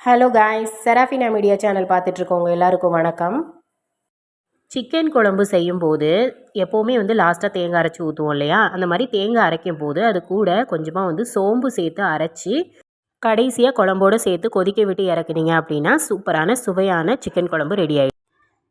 Hello guys Serafina media channel பார்த்துட்ருக்கோங்க எல்லாருக்கும் வணக்கம். Chicken குழம்பு செய்யும்போது எப்போவுமே வந்து லாஸ்ட்டாக தேங்காய் அரைச்சி ஊற்றுவோம் இல்லையா? அந்த மாதிரி தேங்காய் அரைக்கும் போது அது கூட கொஞ்சமாக வந்து சோம்பு சேர்த்து அரைச்சி கடைசியாக குழம்போடு சேர்த்து கொதிக்க விட்டு இறக்குனீங்க அப்படின்னா சூப்பரான சுவையான சிக்கன் குழம்பு ரெடி ஆகிடும்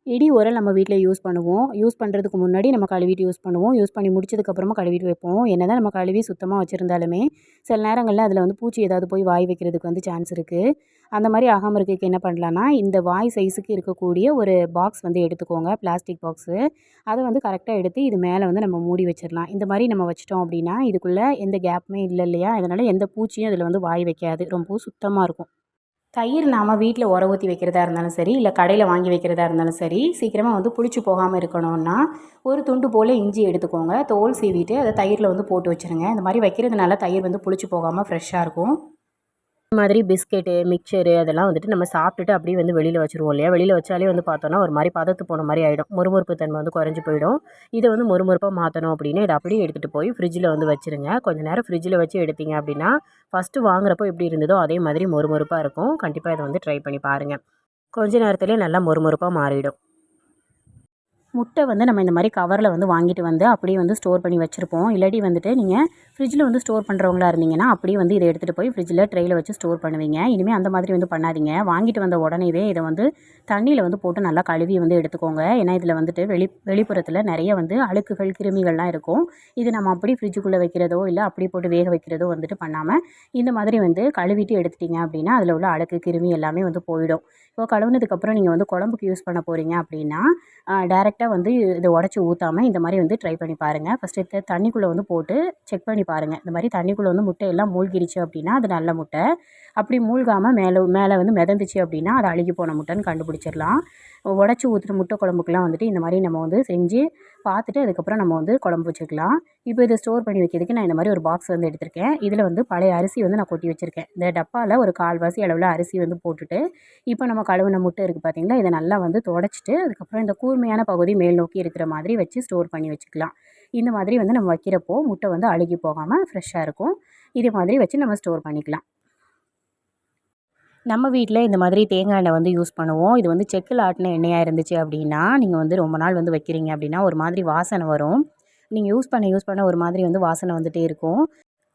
இடி உரல் நம்ம வீட்டில் யூஸ் பண்ணுவோம். யூஸ் பண்ணுறதுக்கு முன்னாடி நம்ம கழுவிட்டு யூஸ் பண்ணுவோம். யூஸ் பண்ணி முடிச்சதுக்கப்புறமா கழுவிட்டு வைப்போம். என்ன தான் நம்ம கழுவி சுத்தமாக வச்சுருந்தாலுமே சில நேரங்களில் அதில் வந்து பூச்சி ஏதாவது போய் வாய் வைக்கிறதுக்கு வந்து சான்ஸ் இருக்குது அந்த மாதிரி ஆகாமல் இருக்கிறதுக்கு என்ன பண்ணலான்னா இந்த வாய் சைஸுக்கு இருக்கக்கூடிய ஒரு பாக்ஸ் வந்து எடுத்துக்கோங்க. பிளாஸ்டிக் பாக்ஸு அதை வந்து கரெக்டாக எடுத்து இது மேலே வந்து நம்ம மூடி வச்சிடலாம். இந்த மாதிரி நம்ம வச்சிட்டோம் அப்படின்னா இதுக்குள்ளே எந்த கேப்புமே இல்லை இல்லையா? அதனால் எந்த பூச்சியும் அதில் வந்து வாய் வைக்காது. ரொம்ப சுத்தமாக இருக்கும். தயிர் நாம் வீட்டில் உர ஊற்றி வைக்கிறதா இருந்தாலும் சரி இல்லை கடையில் வாங்கி வைக்கிறதா இருந்தாலும் சரி சீக்கிரமாக வந்து புளிச்சு போகாமல் இருக்கணும்னா ஒரு துண்டு போல் இஞ்சி எடுத்துக்கோங்க. தோல் சீவிட்டு அதை தயிரில் வந்து போட்டு வச்சுருங்க. இந்த மாதிரி வைக்கிறதுனால தயிர் வந்து புளிச்சு போகாமல் ஃப்ரெஷ்ஷாக இருக்கும். மாதிரி பிஸ்கெட்டு மிக்சரு அதெல்லாம் வந்துட்டு நம்ம சாப்பிட்டுட்டு அப்படியே வந்து வெளியில் வச்சுருவோம் இல்லையா? வெளியில் வச்சாலே வந்து பார்த்தோன்னா ஒரு மாதிரி பதத்து போன மாதிரி ஆகிடும் முறுமுறுப்பு தன்மை வந்து குறைஞ்சி போயிடும். இதை வந்து முறுமுறுப்பாக மாற்றணும் அப்படின்னா இதை அப்படியே எடுத்துகிட்டு போய் ஃப்ரிட்ஜில் வந்து வச்சுருங்க. கொஞ்சம் நேரம் ஃப்ரிட்ஜில் வச்சு எடுத்தீங்க அப்படின்னா ஃபஸ்ட்டு வாங்குறப்போ எப்படி இருந்ததோ அதே மாதிரி மொறுமொறுப்பாக இருக்கும். கண்டிப்பாக இதை வந்து ட்ரை பண்ணி பாருங்கள் கொஞ்ச நேரத்துலேயே நல்லா மொறுமொறுப்பாக மாறிடும். முட்டை வந்து நம்ம இந்த மாதிரி கவரில் வந்து வாங்கிட்டு வந்து அப்படியே வந்து ஸ்டோர் பண்ணி வச்சுருப்போம். இல்லாட்டி வந்துட்டு நீங்கள் ஃப்ரிட்ஜில் வந்து ஸ்டோர் பண்ணுறவங்களா இருந்தீங்கன்னா அப்படியே வந்து இதை எடுத்துகிட்டு போய் ஃப்ரிட்ஜில் ட்ரெயில் வச்சு ஸ்டோர் பண்ணுவீங்க. இனிமேல் அந்த மாதிரி வந்து பண்ணாதீங்க. வாங்கிட்டு வந்த உடனேவே இதை வந்து தண்ணியில் வந்து போட்டு நல்லா கழுவி வந்து எடுத்துக்கோங்க. ஏன்னா இதில் வந்துட்டு வெளி வெளிப்புறத்தில் நிறைய வந்து அழுக்குகள் கிருமிகள்லாம் இருக்கும். இது நம்ம அப்படி ஃப்ரிட்ஜுக்குள்ளே வைக்கிறதோ இல்லை அப்படி போட்டு வேக வைக்கிறதோ வந்துட்டு பண்ணாமல் இந்த மாதிரி வந்து கழுவிட்டு எடுத்துட்டீங்க அப்படின்னா அதில் உள்ள அழுக்கு கிருமி எல்லாமே வந்து போயிடும். இப்போ கழுவுனதுக்கப்புறம் நீங்கள் வந்து குழம்புக்கு யூஸ் பண்ண போகிறீங்க அப்படின்னா டேரெக்ட் டைரெக்டாக வந்து இதை உடச்சி ஊற்றாமல் இந்த மாதிரி வந்து ட்ரை பண்ணி பாருங்கள் ஃபஸ்ட்டு தண்ணிக்குள்ளே வந்து போட்டு செக் பண்ணி பாருங்கள் இந்த மாதிரி தண்ணிக்குள்ளே வந்து முட்டையெல்லாம் மூழ்கிடுச்சு அப்படின்னா அது நல்ல முட்டை. அப்படி மூழ்காமல் மேலே மேலே வந்து மிதந்துச்சு அப்படின்னா அது அழுகி போன முட்டைன்னு கண்டுபிடிச்சிடலாம். உடச்சி ஊற்றுற முட்டை குழம்புக்குலாம் வந்துட்டு இந்த மாதிரி நம்ம வந்து செஞ்சு பார்த்துட்டு அதுக்கப்புறம் நம்ம வந்து குழம்பு வச்சுக்கலாம். இப்போ இதை ஸ்டோர் பண்ணி வைக்கிறதுக்கு நான் இந்த மாதிரி ஒரு பாக்ஸ் வந்து எடுத்திருக்கேன். இதில் வந்து பழைய அரிசி வந்து நான் கொட்டி வச்சுருக்கேன். இந்த டப்பாவில் ஒரு கால்வாசி அளவில் அரிசி வந்து போட்டுட்டு இப்போ நம்ம கழுவின முட்டை இருக்குது பார்த்திங்களா? இதை நல்லா வந்து தொடச்சிட்டு அதுக்கப்புறம் இந்த கூர்மையான பகுதி மேல் நோக்கி இருக்கிற மாதிரி வச்சு ஸ்டோர் பண்ணி வச்சுக்கலாம். இந்த மாதிரி வந்து நம்ம வைக்கிறப்போ முட்டை வந்து அழுகி போகாமல் ஃப்ரெஷ்ஷாக இருக்கும். இதே மாதிரி வச்சு நம்ம ஸ்டோர் பண்ணிக்கலாம். நம்ம வீட்டில் இந்த மாதிரி தேங்காய் எண்ணெய் வந்து யூஸ் பண்ணுவோம். இது வந்து செக்கில் ஆட்டின எண்ணெயாக இருந்துச்சு அப்படின்னா நீங்கள் வந்து ரொம்ப நாள் வந்து வைக்கிறீங்க அப்படின்னா ஒரு மாதிரி வாசனை வரும். நீங்கள் யூஸ் பண்ண யூஸ் பண்ண ஒரு மாதிரி வந்து வாசனை வந்துகிட்டே இருக்கும்.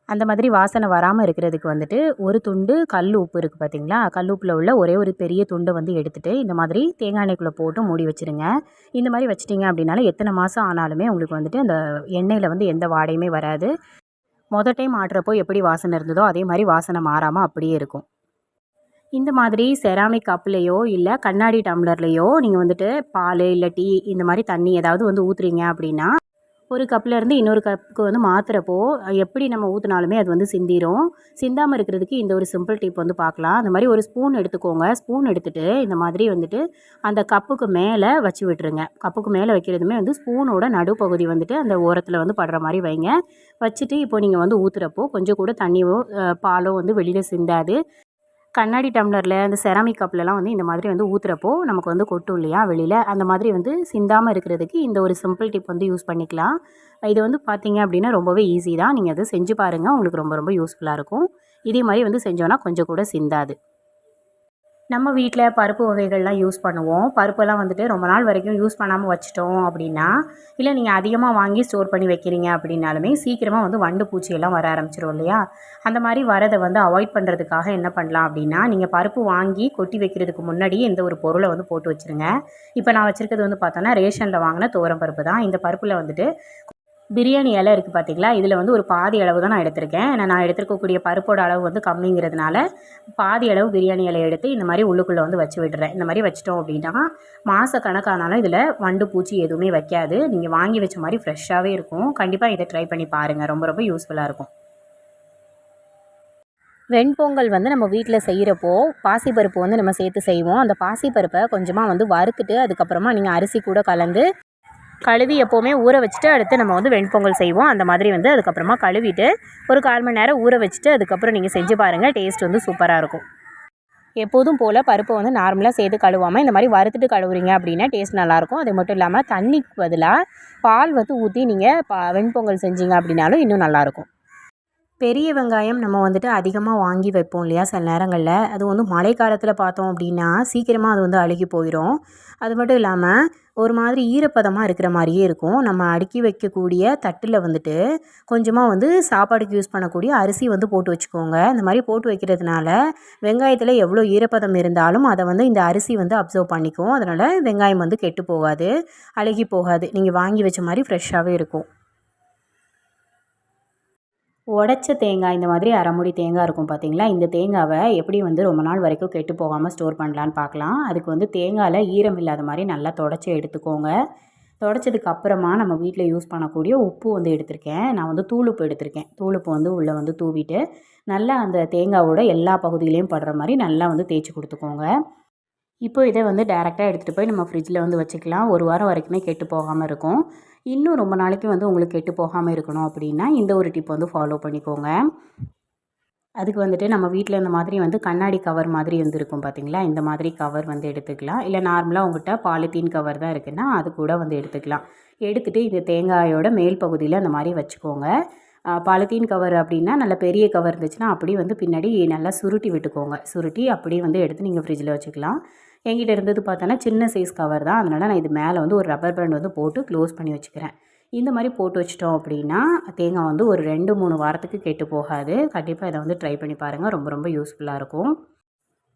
அந்த மாதிரி வாசனை வராமல் இருக்கிறதுக்கு வந்துட்டு ஒரு துண்டு கல் உப்பு இருக்குது பார்த்தீங்களா கல் உப்பில் உள்ள ஒரே ஒரு பெரிய துண்டை வந்து எடுத்துகிட்டு இந்த மாதிரி தேங்காய் எண்ணெய்க்குள்ளே போட்டு மூடி வச்சுருங்க. இந்த மாதிரி வச்சிட்டிங்க அப்படின்னால எத்தனை மாதம் ஆனாலுமே உங்களுக்கு வந்துட்டு அந்த எண்ணெயில் வந்து எந்த வாடையுமே வராது. மொதல் டைம் ஆட்டுறப்போ எப்படி வாசனை இருந்ததோ அதே மாதிரி வாசனை மாறாமல் அப்படியே இருக்கும். இந்த மாதிரி செராமிக் கப்புலேயோ இல்லை கண்ணாடி டம்ளர்லேயோ நீங்கள் வந்துட்டு பால் இல்லை டீ இந்த மாதிரி தண்ணி ஏதாவது வந்து ஊற்றுறீங்க அப்படின்னா ஒரு கப்லேருந்து இன்னொரு கப்புக்கு வந்து மாற்றுறப்போ எப்படி நம்ம ஊற்றினாலுமே அது வந்து சிந்திரும். சிந்தாமல் இருக்கிறதுக்கு இந்த ஒரு சிம்பிள் டிப் வந்து பார்க்கலாம் அந்த மாதிரி ஒரு ஸ்பூன் எடுத்துக்கோங்க. ஸ்பூன் எடுத்துகிட்டு இந்த மாதிரி வந்துட்டு அந்த கப்புக்கு மேலே வச்சு விட்டுருங்க. கப்புக்கு மேலே வைக்கிறதுமே வந்து ஸ்பூனோட நடுப்பகுதி வந்துட்டு அந்த ஓரத்தில் வந்து படுற மாதிரி வைங்க. வச்சுட்டு இப்போ நீங்கள் வந்து ஊற்றுறப்போ கொஞ்சம் கூட தண்ணியோ பாலோ வந்து வெளியில் சிந்தாது. கண்ணாடி டம்ளரில் அந்த செராமிக் கப்லலாம் வந்து இந்த மாதிரி வந்து ஊற்றுறப்போ நமக்கு வந்து கொட்டும் இல்லையா வெளியில்? அந்த மாதிரி வந்து சிந்தாமல் இருக்கிறதுக்கு இந்த ஒரு சிம்பிள் டிப் வந்து யூஸ் பண்ணிக்கலாம். இது வந்து பார்த்தீங்க அப்படின்னா ரொம்பவே ஈஸி தான். நீங்கள் அதை செஞ்சு பாருங்கள் உங்களுக்கு ரொம்ப ரொம்ப யூஸ்ஃபுல்லாக இருக்கும். இதே மாதிரி வந்து செஞ்சோன்னா கொஞ்சம் கூட சிந்தாது. நம்ம வீட்டில் பருப்பு வகைகள்லாம் யூஸ் பண்ணுவோம். பருப்பெல்லாம் வந்துட்டு ரொம்ப நாள் வரைக்கும் யூஸ் பண்ணாமல் வச்சிட்டோம் அப்படின்னா இல்லை நீங்கள் அதிகமாக வாங்கி ஸ்டோர் பண்ணி வைக்கிறீங்க அப்படின்னாலுமே சீக்கிரமாக வந்து வண்டு பூச்சியெல்லாம் வர ஆரம்பிச்சிடும் இல்லையா? அந்த மாதிரி வரதை வந்து அவாய்ட் பண்ணுறதுக்காக என்ன பண்ணலாம் அப்படின்னா நீங்கள் பருப்பு வாங்கி கொட்டி வைக்கிறதுக்கு முன்னாடி இந்த ஒரு பொருளை வந்து போட்டு வச்சுருங்க. இப்போ நான் வச்சுருக்கிறது வந்து பார்த்தோன்னா ரேஷனில் வாங்கின தோரம் பருப்பு தான். இந்த பருப்பில் வந்துட்டு பிரியாணி இலை இருக்குது பார்த்தீங்களா இதில் வந்து ஒரு பாதி அளவு தான் நான் எடுத்திருக்கேன். ஏன்னா நான் எடுத்துருக்கக்கூடிய பருப்போட அளவு வந்து கம்மிங்கிறதுனால பாதி அளவு பிரியாணி இலை எடுத்து இந்த மாதிரி உள்ளுக்குள்ளே வந்து வச்சு விடுறேன். இந்த மாதிரி வச்சிட்டோம் அப்படின்னா மாத கணக்கானாலும் இதில் வண்டு பூச்சி எதுவுமே வைக்காது. நீங்கள் வாங்கி வச்ச மாதிரி ஃப்ரெஷ்ஷாகவே இருக்கும். கண்டிப்பாக இதை ட்ரை பண்ணி பாருங்கள் ரொம்ப ரொம்ப யூஸ்ஃபுல்லாக இருக்கும். வெண்பொங்கல் வந்து நம்ம வீட்டில் செய்கிறப்போ பாசிப்பருப்பு வந்து நம்ம சேர்த்து செய்வோம். அந்த பாசிப்பருப்பை கொஞ்சமாக வந்து வறுத்துட்டு அதுக்கப்புறமா நீங்கள் அரிசி கூட கலந்து கழுவி எப்போவுமே ஊற வச்சுட்டு அடுத்து நம்ம வந்து வெண்பொங்கல் செய்வோம். அந்த மாதிரி வந்து அதுக்கப்புறமா கழுவிட்டு ஒரு கால் மணி நேரம் ஊற வச்சுட்டு அதுக்கப்புறம் நீங்கள் செஞ்சு பாருங்கள் டேஸ்ட் வந்து சூப்பராக இருக்கும். எப்போதும் போல் பருப்பை வந்து நார்மலாக சேர்த்து கழுவாமல் இந்த மாதிரி வறுத்துட்டு கழுவுறீங்க அப்படின்னா டேஸ்ட் நல்லாயிருக்கும் அது மட்டும் இல்லாமல் தண்ணிக்கு பதிலாக பால் வந்து ஊற்றி நீங்கள் பா வெண்பொங்கல் செஞ்சீங்க அப்படின்னாலும் இன்னும் நல்லாயிருக்கும் பெரிய வெங்காயம் நம்ம வந்துட்டு அதிகமாக வாங்கி வைப்போம் இல்லையா சில நேரங்களில். அது வந்து மழை காலத்தில் பார்த்தோம் அப்படின்னா சீக்கிரமாக அது வந்து அழுகி போயிடும் அது மட்டும் இல்லாமல் ஒரு மாதிரி ஈரப்பதமாக இருக்கிற மாதிரியே இருக்கும். நம்ம அடுக்கி வைக்கக்கூடிய தட்டில் வந்துட்டு கொஞ்சமாக வந்து சாப்பாடுக்கு யூஸ் பண்ணக்கூடிய அரிசி வந்து போட்டு வச்சுக்கோங்க. இந்த மாதிரி போட்டு வைக்கிறதுனால வெங்காயத்தில் எவ்வளோ ஈரப்பதம் இருந்தாலும் அதை வந்து இந்த அரிசி வந்து அப்சர்வ் பண்ணிக்கும். அதனால் வெங்காயம் வந்து கெட்டு போகாது அழுகி போகாது. நீங்கள் வாங்கி வச்ச மாதிரி ஃப்ரெஷ்ஷாகவே இருக்கும். உடச்ச தேங்காய் இந்த மாதிரி அரைமுடி தேங்காய் இருக்கும் பார்த்தீங்களா இந்த தேங்காவை எப்படி வந்து ரொம்ப நாள் வரைக்கும் கெட்டு போகாமல் ஸ்டோர் பண்ணலான்னு பார்க்கலாம் அதுக்கு வந்து தேங்காயில் ஈரம் இல்லாத மாதிரி நல்லா தொடச்சி எடுத்துக்கோங்க. தொடச்சதுக்கு அப்புறமா நம்ம வீட்டில் யூஸ் பண்ணக்கூடிய உப்பு வந்து எடுத்திருக்கேன். நான் வந்து தூளுப்பு எடுத்திருக்கேன். தூளுப்பு வந்து உள்ளே வந்து தூவிட்டு நல்லா அந்த தேங்காவோட எல்லா பகுதியிலையும் படுற மாதிரி நல்லா வந்து தேய்ச்சி கொடுத்துக்கோங்க. இப்போ இதை வந்து டேரெக்டாக எடுத்துகிட்டு போய் நம்ம ஃப்ரிட்ஜில் வந்து வச்சுக்கலாம். ஒரு வாரம் வரைக்குமே கெட்டு போகாமல் இருக்கும். இன்னும் ரொம்ப நாளைக்கு வந்து உங்களுக்கு கெட்டு போகாமல் இருக்கணும் அப்படின்னா இந்த ஒரு டிப் வந்து ஃபாலோ பண்ணிக்கோங்க. அதுக்கு வந்துட்டு நம்ம வீட்டில் இந்த மாதிரி வந்து கண்ணாடி கவர் மாதிரி வந்து இருக்கும் பார்த்தீங்களா இந்த மாதிரி கவர் வந்து எடுத்துக்கலாம். இல்லை நார்மலாக உங்கள்கிட்ட பாலித்தீன் கவர் தான் இருக்குன்னா அது கூட வந்து எடுத்துக்கலாம். எடுத்துகிட்டு இந்த தேங்காயோட மேல் பகுதியில் அந்த மாதிரி வச்சுக்கோங்க. பாலித்தீன் கவர் அப்படின்னா நல்ல பெரிய கவர் இருந்துச்சுன்னா அப்படியே வந்து பின்னாடி நல்லா சுருட்டி விட்டுக்கோங்க. சுருட்டி அப்படியே வந்து எடுத்து நீங்கள் ஃப்ரிட்ஜில் வச்சுக்கலாம். என்கிட்ட இருந்தது பார்த்தோன்னா சின்ன சைஸ் கவர் தான். அதனால் நான் இது மேலே வந்து ஒரு ரப்பர் பேண்ட் வந்து போட்டு க்ளோஸ் பண்ணி வச்சுக்கிறேன். இந்த மாதிரி போட்டு வச்சிட்டோம் அப்படின்னா தேங்காய் வந்து ஒரு ரெண்டு மூணு வாரத்துக்கு கெட்டு போகாது. கண்டிப்பாக இதை வந்து ட்ரை பண்ணி பாருங்கள் ரொம்ப ரொம்ப யூஸ்ஃபுல்லாக இருக்கும்.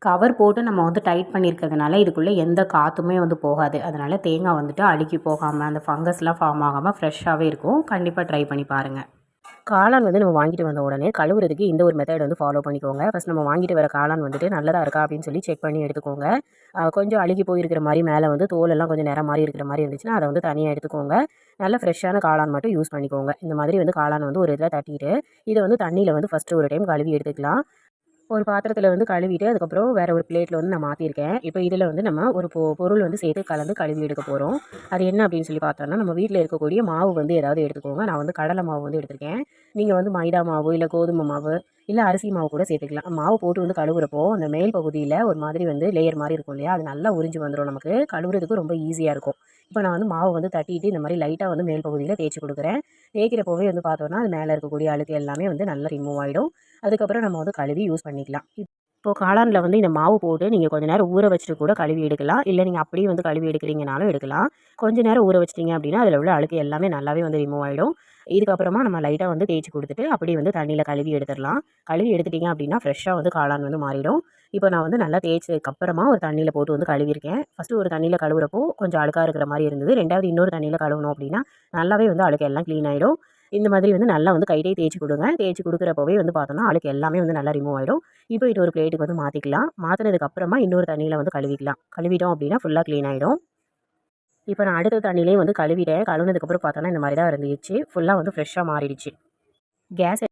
கவர் போட்டு நம்ம வந்து டைட் பண்ணியிருக்கிறதுனால இதுக்குள்ளே எந்த காற்றுமே வந்து போகாது. அதனால் தேங்காய் வந்துட்டு அழுக்கி போகாமல் அந்த ஃபங்கஸ்லாம் ஃபார்ம் ஆகாமல் ஃப்ரெஷ்ஷாகவே இருக்கும். கண்டிப்பாக ட்ரை பண்ணி பாருங்கள் காளான் வந்து நம்ம வாங்கிட்டு வந்த உடனே கழுவுறதுக்கு இந்த ஒரு மெத்தட் வந்து ஃபாலோ பண்ணிக்கோங்க. ஃபஸ்ட் நம்ம வாங்கிட்டு வர காளான் வந்துட்டு நல்லதாக இருக்கா அப்படின்னு சொல்லி செக் பண்ணி எடுத்துக்கோங்க. கொஞ்சம் அழுகி போயிருக்கிற மாதிரி மேலே வந்து தோலெல்லாம் கொஞ்சம் நேரம் மாதிரி இருக்கிற மாதிரி இருந்துச்சுன்னா அதை வந்து தனியாக எடுத்துக்கோங்க. நல்ல ஃப்ரெஷ்ஷான காளான் மட்டும் யூஸ் பண்ணிக்கோங்க. இந்த மாதிரி வந்து காளான் வந்து ஒரு இதில் தட்டிட்டு இதை வந்து தண்ணியில் வந்து ஃபஸ்ட்டு ஒரு டைம் கழுவி எடுத்துக்கலாம். ஒரு பாத்திரத்தில் வந்து கழுவிட்டு அதுக்கப்புறம் வேறு ஒரு பிளேட்டில் வந்து நான் மாற்றிருக்கேன் இப்போ இதில் வந்து நம்ம ஒரு பொ பொருள் வந்து சேர்த்து கலந்து கழுவி எடுக்க போகிறோம் அது என்ன அப்படின்னு சொல்லி பார்த்தோம்னா நம்ம வீட்டில் இருக்கக்கூடிய மாவு வந்து ஏதாவது எடுத்துக்கோங்க. நான் வந்து கடலை மாவு வந்து எடுத்திருக்கேன். நீங்கள் வந்து மைதா மாவு இல்லை கோதுமை மாவு இல்லை அரிசி மாவு கூட சேர்த்துக்கலாம். மாவு போட்டு வந்து கழுவுறப்போ அந்த மேல் பகுதியில் ஒரு மாதிரி வந்து லேயர் மாதிரி இருக்கும் இல்லையா? அது நல்லா உறிஞ்சு வந்துடும் நமக்கு. கழுவுறதுக்கு ரொம்ப ஈஸியாக இருக்கும். இப்போ நான் வந்து மாவு வந்து தட்டிட்டு இந்த மாதிரி லைட்டாக வந்து மேல் பகுதியில் தேய்ச்சி கொடுக்குறேன். தேய்க்கிறப்போவே வந்து பார்த்தோன்னா அது மேலே இருக்கக்கூடிய அழுக்கு எல்லாமே வந்து நல்லா ரிமூவ் ஆகிடும் அதுக்கப்புறம் நம்ம வந்து கழுவி யூஸ் பண்ணிக்கலாம். இப்போ காளானில் வந்து இந்த மாவு போட்டு நீங்கள் கொஞ்ச நேரம் ஊற வச்சுட்டு கூட கழுவி எடுக்கலாம். இல்லை நீங்கள் அப்படியே வந்து கழுவி எடுக்கிறீங்கனாலும் எடுக்கலாம். கொஞ்ச நேரம் ஊற வச்சிட்டிங்க அப்படின்னா அதில் உள்ள அழுக்கு எல்லாமே நல்லாவே வந்து ரிமூவ் ஆகிடும் இதுக்கப்புறமா நம்ம லைட்டாக வந்து தேய்ச்சி கொடுத்துட்டு அப்படியே வந்து தண்ணியில் கழுவி எடுத்துடலாம். கழுவி எடுத்துட்டிங்க அப்படின்னா ஃப்ரெஷ்ஷாக வந்து காளான் வந்து மாறிடும். இப்போ நான் வந்து நல்லா தேய்ச்சதுக்கப்புறமா ஒரு தண்ணியில் போட்டு வந்து கழுவிருக்கேன் ஃபஸ்ட்டு ஒரு தண்ணியில் கழுவுறப்போ கொஞ்சம் அழுக்காக இருக்கிற மாதிரி இருந்தது. ரெண்டாவது இன்னொரு தண்ணியில் கழுவணும் அப்படின்னா நல்லாவே வந்து அழுக்கு எல்லாம் க்ளீன் ஆகிடும் இந்த மாதிரி வந்து நல்லா வந்து கையிலே தேய்ச்சி கொடுங்க. தேய்ச்சி கொடுக்குறப்பவே வந்து பார்த்தோம்னா அழுக்கு எல்லாமே வந்து நல்லா ரிமூவ் ஆகிடும் இப்போ இது ஒரு பிளேட்டுக்கு வந்து மாற்றிக்கலாம் மாற்றினதுக்கப்புறமா இன்னொரு தண்ணியில் வந்து கழுவிக்கலாம். கழுவிட்டோம் அப்படின்னா ஃபுல்லாக க்ளீன் ஆகிடும் இப்போ நான் அடுத்த தண்ணியிலே வந்து கழுவிட்டேன். கழுவுனதுக்கப்புறம் பார்த்தோன்னா இந்த மாதிரி தான் இருந்துச்சு. ஃபுல்லாக வந்து ஃப்ரெஷ்ஷாக மாறிடுச்சு. கேஸ்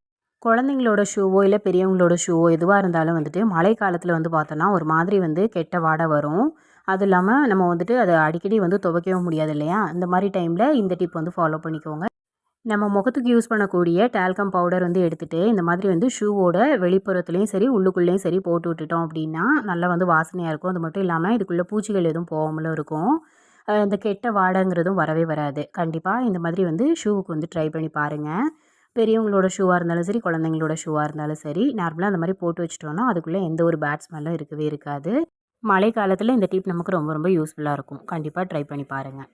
குழந்தைங்களோட ஷூவோ இல்லை பெரியவங்களோட ஷூவோ எதுவாக இருந்தாலும் வந்துட்டு மழை காலத்தில் வந்து பார்த்தோன்னா ஒரு மாதிரி வந்து கெட்ட வாடை வரும். அது இல்லாமல் நம்ம வந்துட்டு அதை அடிக்கடி வந்து துவைக்கவும் முடியாது இல்லையா? இந்த மாதிரி டைமில் இந்த டிப் வந்து ஃபாலோ பண்ணிக்கோங்க. நம்ம முகத்துக்கு யூஸ் பண்ணக்கூடிய டால்கம் பவுடர் வந்து எடுத்துகிட்டு இந்த மாதிரி வந்து ஷூவோட வெளிப்புறத்துலேயும் சரி உள்ளுக்குள்ளேயும் சரி போட்டு விட்டுட்டோம் அப்படின்னா நல்லா வந்து வாசனையாக இருக்கும். அது மட்டும் இல்லாமல் இதுக்குள்ளே பூச்சிகள் எதுவும் போகாமலும் இருக்கும். இந்த கெட்ட வாடங்கிறதும் வரவே வராது. கண்டிப்பாக இந்த மாதிரி வந்து ஷூவுக்கு வந்து ட்ரை பண்ணி பாருங்கள் பெரியவங்களோட ஷூவாக இருந்தாலும் சரி குழந்தைங்களோட ஷூவாக இருந்தாலும் சரி நார்மலாக அந்த மாதிரி போட்டு வச்சிட்டோன்னா அதுக்குள்ளே எந்த ஒரு பேட் ஸ்மெல்லும் இருக்கவே இருக்காது. மழை காலத்தில் இந்த டிப் நமக்கு ரொம்ப ரொம்ப யூஸ்ஃபுல்லாக இருக்கும். கண்டிப்பாக ட்ரை பண்ணி பாருங்கள்